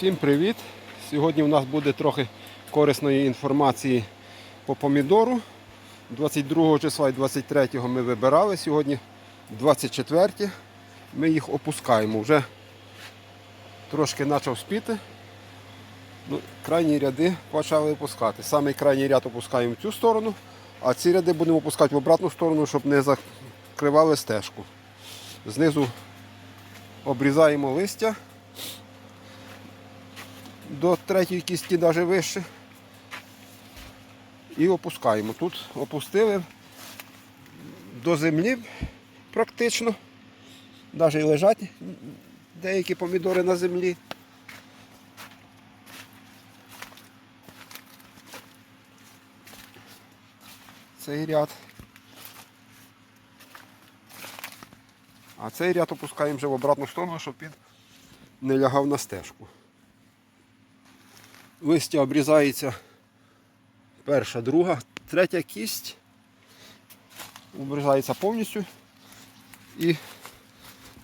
Всім привіт! Сьогодні у нас буде трохи корисної інформації по помідору. 22 числа і 23 ми вибирали. Сьогодні 24. Ми їх опускаємо. Вже трошки почав спіти. Ну, крайні ряди почали опускати. Самий крайній ряд опускаємо в цю сторону, а ці ряди будемо опускати в обратну сторону, щоб не закривали стежку. Знизу обрізаємо листя до третьої кістки, навіть вище. І опускаємо. Тут опустили до землі практично. Навіть лежать деякі помідори на землі. Цей ряд. А цей ряд опускаємо вже в обратну сторону, щоб він не лягав на стежку. Листя обрізається перша, друга, третя кість. Обрізається повністю і,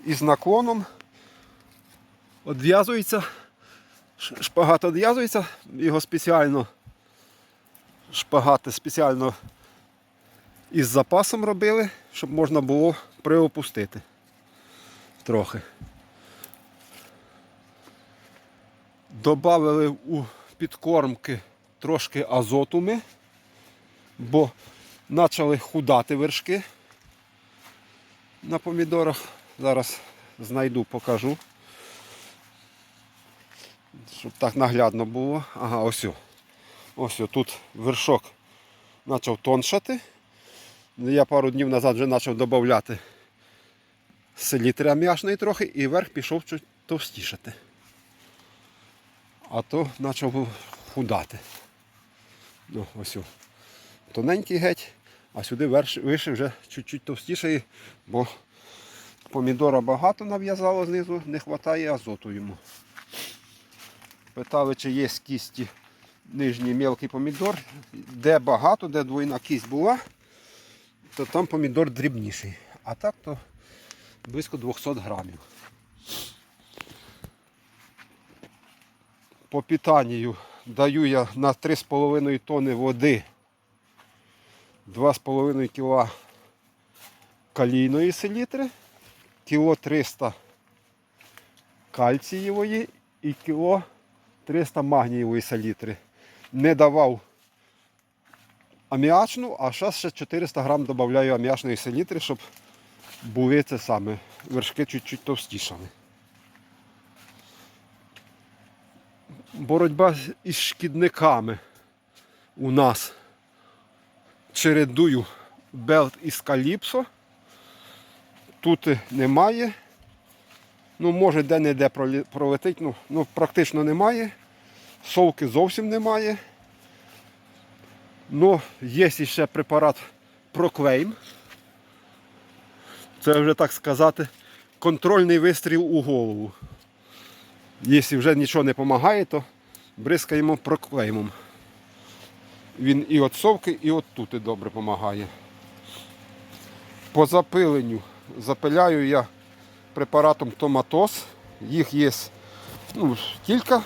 і з наклоном відв'язується, ш- шпагат відв'язується, його спеціально шпагати спеціально із запасом робили, щоб можна було приопустити трохи. Добавили у підкормки трошки азоту ми, бо почали худати вершки на помідорах. Зараз знайду, покажу. Щоб так наглядно було. Ага, ось. о. Ось тут вершок почав тоншати. Я пару днів назад вже почав додати селітри аміачної трохи і верх пішов товстішати. А то почав худати. Ну, ось. Тоненький геть, а сюди вище вже чуть-чуть товстіший, бо помідора багато нав'язало знизу, не вистачає азоту йому. Питали, чи є з кісті нижній мелкий помідор. Де багато, де двойна кість була, то там помідор дрібніший. А так то близько 200 грамів. По питанню даю я на 3,5 тонни води 2,5 кг калійної селітри, кіло 300 кальцієвої і кіло 300 магнієвої селітри. Не давав аміачну, а зараз ще 400 грам додаю аміачної селітри, щоб були це саме вершки чуть-чуть товстішали. Боротьба із шкідниками у нас чередую белт із каліпсо. Тут немає. Ну, може де-не-де пролетить, ну, ну практично немає. Совки зовсім немає. Ну, є ще препарат Проклейм. Це вже так сказати контрольний вистріл у голову. Якщо вже нічого не допомагає, то бризкаємо проклеймом. Він і от совки, і от тут і добре допомагає. По запиленню запиляю я препаратом Томатос. Їх є ну, кілька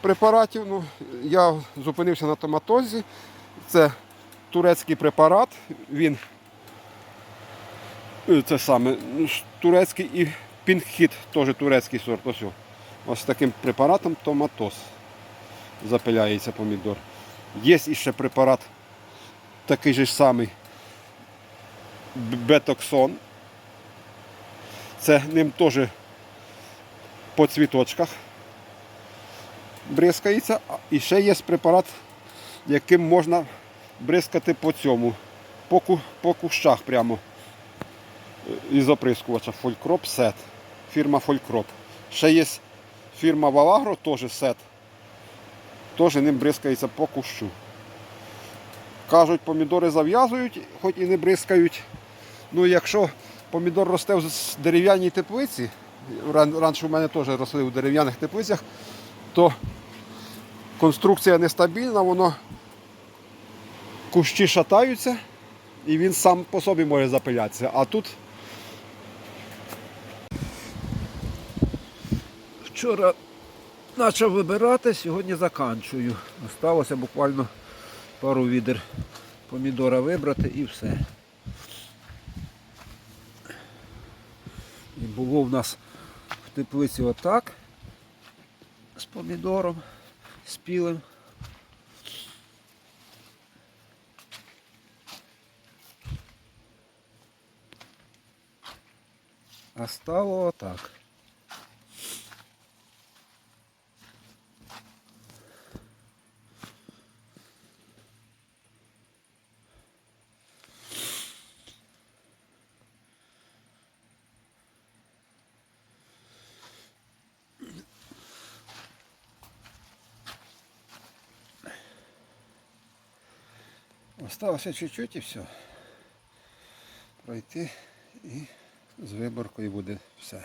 препаратів. Ну, я зупинився на томатозі. Це турецький препарат. Він е, це саме ну, турецький і пінхіт, теж турецький сорт. Ось, ось таким препаратом томатоз запиляється помідор. Є іще препарат такий же самий бетоксон. Це ним теж по цвіточках бризкається. І ще є препарат, яким можна бризкати по цьому, по кущах прямо е, із оприскувача Фолькроп Сет. Фірма Фолькроп. Ще є фірма Валагро, теж сет. Теж ним бризкається по кущу. Кажуть, помідори зав'язують, хоч і не бризкають. Ну, якщо помідор росте в дерев'яній теплиці, раніше у мене теж росли в дерев'яних теплицях, то конструкція нестабільна, воно кущі шатаються і він сам по собі може запилятися. А тут Вчора почав вибирати, сьогодні заканчую. Осталося буквально пару відер помідора вибрати і все. І було в нас в теплиці отак з помідором, спілим. А стало отак. Осталося чуть-чуть і все. Пройти і з виборкою буде все.